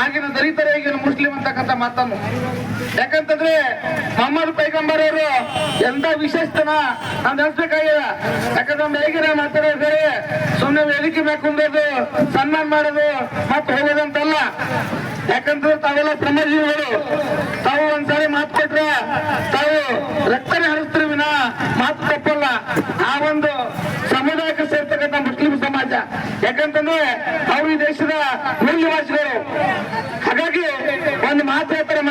ಆಗಿನ ದಲಿತರೇ ಈಗಿನ ಮುಸ್ಲಿಂ ಅಂತಕ್ಕಂಥ ಮಾತನ್ನು. ಯಾಕಂತಂದ್ರೆ ಮೊಹಮ್ಮದ್ ಪೈಗಂಬರ್ ಅವರು ಎಂತ ವಿಶೇಷತನ ನಾವು ನೆನೆಸ್ಬೇಕಾಗಿಲ್ಲ ಯಾಕಂದ್ರೆ ನಮ್ಮ ಮಾತಾಡೋ ಬೇರೆ ಸುಮ್ಮನೆ ವೇದಿಕೆ ಮೇಲೆ ಕುಂದೋದು, ಸನ್ಮಾನ ಮಾಡೋದು ಮತ್ತೆ ಹೋಗೋದಂತಲ್ಲ. ಯಾಕಂತಂದ್ರೆ ತಾವೆಲ್ಲ ಶ್ರಮಜೀವಿಗಳು ತಾವು ಒಂದ್ಸಾರಿ ಮಾತು ಕೊಟ್ರೆ ತಾವು ರಕ್ತನೇ ಹರಿಸ್ತೀರಿ ವಿನ ಮಾತು ತಪ್ಪಲ್ಲ ಆ ಒಂದು ಸಮುದಾಯಕ್ಕೆ ಸೇರ್ತಕ್ಕಂಥ ಮುಸ್ಲಿಂ ಸಮಾಜ ಯಾಕಂತಂದ್ರೆ ಅವ್ರು ಈ ದೇಶದ ಮೂಲ ನಿವಾಸಿಗಳು ಹಾಗಾಗಿ ಒಂದು ಮಾತು ಹೇಳ್ತಾರೆ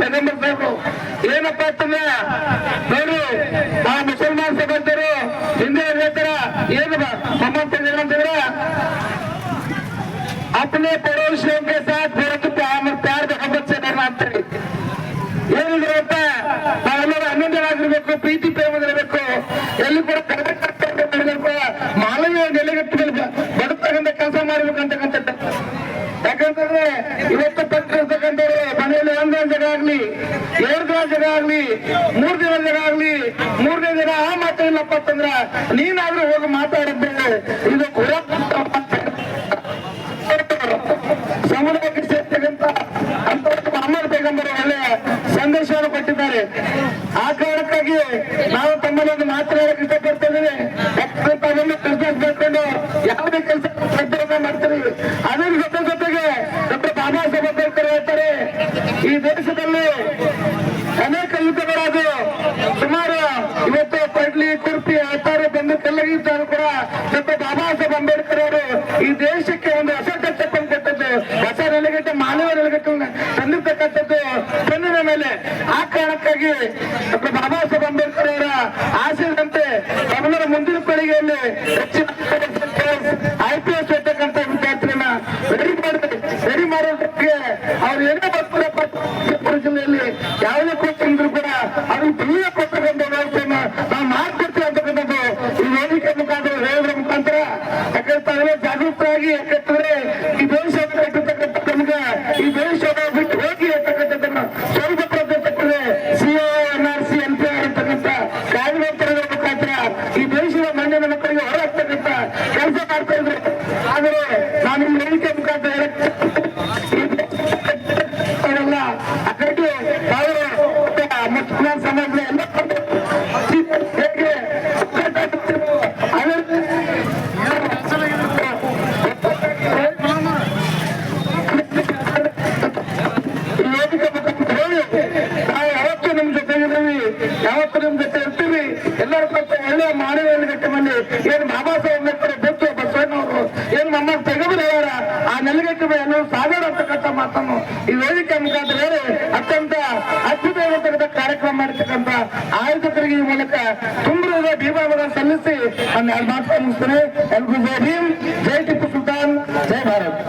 ಪೆಗಂಬರ್ ಸಾಹೇಬರು ಏನಪ್ಪ ಅಂತಂದ್ರೆ ನೋಡಿ ಆ ಮುಸಲ್ಮಾನ್ ಸಭಾಧ್ಯರು ಹಿಂದೆ ಹೇಳ್ತಾರ ಏನು ಮೊಹಮ್ಮದ್ ಏನಂತಂದ್ರೆ अपने पड़ोसियों के साथ बहुत प्यार प्यार मोहब्बत से रहना ಅಂತಾರೆ ಏನಿದೆ ಗೊತ್ತಾ ನಾವೆಲ್ಲರೂ ಅನ್ನೊಂದರಾಗಿರ್ಬೇಕು ಪ್ರೀತಿ ಪ್ರೇಮದಿರಬೇಕು ಎಲ್ಲಿ ಕೂಡ ಪಟ್ಟಿರ್ತಕ್ಕಂಥವ್ರು ಮನೆಯಲ್ಲಿ ಒಂದೊಂದು ಜಾಗ ಆಗ್ಲಿ ಎರಡು ದಿನ ಆಗ್ಲಿ, ಮೂರ್ ದಿನ ಜಾಗ ಆಗ್ಲಿ ಮೂರನೇ ದಿನ ಆ ಮಾತು ಇಲ್ಲಪ್ಪ ಅಂತಂದ್ರ ನೀನಾದ್ರೂ ಹೋಗಿ ಮಾತಾಡಿದ್ರೆ ಇದು ಸಮುದಾಯಕ್ಕೆ ಸೇರ್ತಕ್ಕಂಥ ಪೈಗಂಬರ್ ಒಳ್ಳೆಯ ಸಂದೇಶವನ್ನು ಕೊಟ್ಟಿದ್ದಾರೆ. ಆ ಕಾರಣಕ್ಕಾಗಿ ನಾವು ತಮ್ಮಲ್ಲಿ ಒಂದು ಮಾತನಾಡಕ್ಕೆ ಇಷ್ಟಪಡ್ತಿದ್ದೀವಿ ಯಾಕಂದ್ರೆ ತಾವೆಲ್ಲ ಬಿಸ್ನೆಸ್ ಮಾಡ್ಕೊಂಡು ಯಾವುದೇ ಕೆಲಸ ಶ್ರದ್ಧೆಯನ್ನ ಮಾಡ್ತೀರಿ ಅದ್ರ ಜೊತೆ ಜೊತೆಗೆ ಡಾಕ್ಟರ್ ಬಾಬಾ ಸಾಹೇಬ್ ಅಂಬೇಡ್ಕರ್ ಹೇಳ್ತಾರೆ ಈ ದೇಶದಲ್ಲಿ ಅನೇಕ ಯುದ್ಧಗಳಾದ ಸುಮಾರು ಇವತ್ತು ಪಡ್ಲಿ ಕುರ್ತಿ ಆಚಾರ್ಯ ಬಂದು ಕೆಲ್ಲಗಿದ್ದರೂ ಕೂಡ ಡಾಕ್ಟರ್ ಬಾಬಾ ಸಾಹೇಬ್ ಅಂಬೇಡ್ಕರ್ ಅವರು ಈ ದೇಶಕ್ಕೆ ಒಂದು ಹೊಸ ಟಚ್ಚನ್ನು ಕೊಟ್ಟದ್ದು ಹೊಸ ನೆಲೆಗಟ್ಟೆ, ಮಾನವ ನೆಲೆಗಟ್ಟನ್ನು ತಂದಿರ್ತಕ್ಕಂಥದ್ದು ಕಣ್ಣಿನ ಮೇಲೆ. ಆ ಕಾರಣಕ್ಕಾಗಿ ಡಾಕ್ಟರ್ ಬಾಬಾ ಸಾಹೇಬ್ ಅಂಬೇಡ್ಕರ್ ಅವರ ಆಶಯದಂತೆ ತಮಿಳರ ಮುಂದಿನ ಪೀಳಿಗೆಯಲ್ಲಿ ಹೆಚ್ಚಿನ ಜಾಗೃತವಾಗಿ ಜಾಗೃತರಾಗಿ ಯಾಕಂತಂದ್ರೆ ಈ ದೇಶ ಕಟ್ಟತಕ್ಕಂಥ ನಮ್ಗೆ ಈ ದೇಶವನ್ನು ಬಿಟ್ಟು ಹೋಗಿ ಅಂತಕ್ಕಂಥದ್ದನ್ನ ಸ್ವಲ್ಪ ಪ್ರತಿರ್ತಕ್ಕಂಥ CO N R C N P ಅಂತಕ್ಕಂಥ ಕಾರ್ಯಕರ್ತರ ಮುಖಾಂತರ ಈ ದೇಶದ ಮಣ್ಣಿನ ಮಕ್ಕಳಿಗೆ ಹೊರಹಾಕ್ತಕ್ಕಂಥ ಕೆಲಸ ಮಾಡ್ತಾ ಇದ್ರು. ಆದರೆ ನಾನು ವೇದಿಕೆ ಮುಖಾಂತರ ಹೇಳಕ್ಕೆ ಅವರೆಲ್ಲ ಅಕ್ಕಡಿಗೆ ತಾವು ಮುಸ್ಲಿಂ ಸಮಾಜದ ಎಲ್ಲ ಹೇಗೆ ಒಗ್ಗಟ್ಟಾಗುತ್ತಿರೋ ಅದೇ ಈ ವೇದಿಕೆ ಮುಖಾಂತರ ಹೇಳಿ ನಾವು ಯಾವತ್ತೂ ನಿಮ್ ಜೊತೆ ಇದ್ದೀವಿ ಯಾವತ್ತೂ ನಿಮ್ ಜೊತೆ ಇರ್ತೀವಿ ಎಲ್ಲರ ಪಕ್ಕ ಒಳ್ಳೆಯ ಮಾನವೀಯ ಜೊತೆ ಮಂದಿ ಏನ್ ಬಾಬಾ ಸಾಹೇಬ್ ಬುದ್ಧ ಬಸವಣ್ಣವರು? ಏನ್ ನಮ್ಮ ತೆಗೆದ್ರೆ ಅವರ? ಆ ನೆಲಗಟ್ಟು ಮೇಲೆ ಸಾಗರ ಅಂತಕ್ಕಂಥ ಮಾತನ್ನು ಈ ವೇದಿಕೆ ಮುಖಾಂತರ ಅತ್ಯಂತ ಅದ್ಭುತವಾಗಿರ್ತಕ್ಕಂಥ ಕಾರ್ಯಕ್ರಮ ಮಾಡಿರ್ತಕ್ಕಂಥ ಆಯೋಜಕರಿಗೆ ಈ ಮೂಲಕ ತುಂಬಿರುವ ಭೀಮಾವರ ಸಲ್ಲಿಸಿ ನನ್ನ ಎರಡು ಮಾತು ಮುಗಿಸ್ತೇನೆ. ಎಲ್ರಿಗೂ ಜೈ ಭೀಮ್, ಜೈ ಟಿಪ್ಪು ಸುಲ್ತಾನ್, ಜೈ ಭಾರತ್.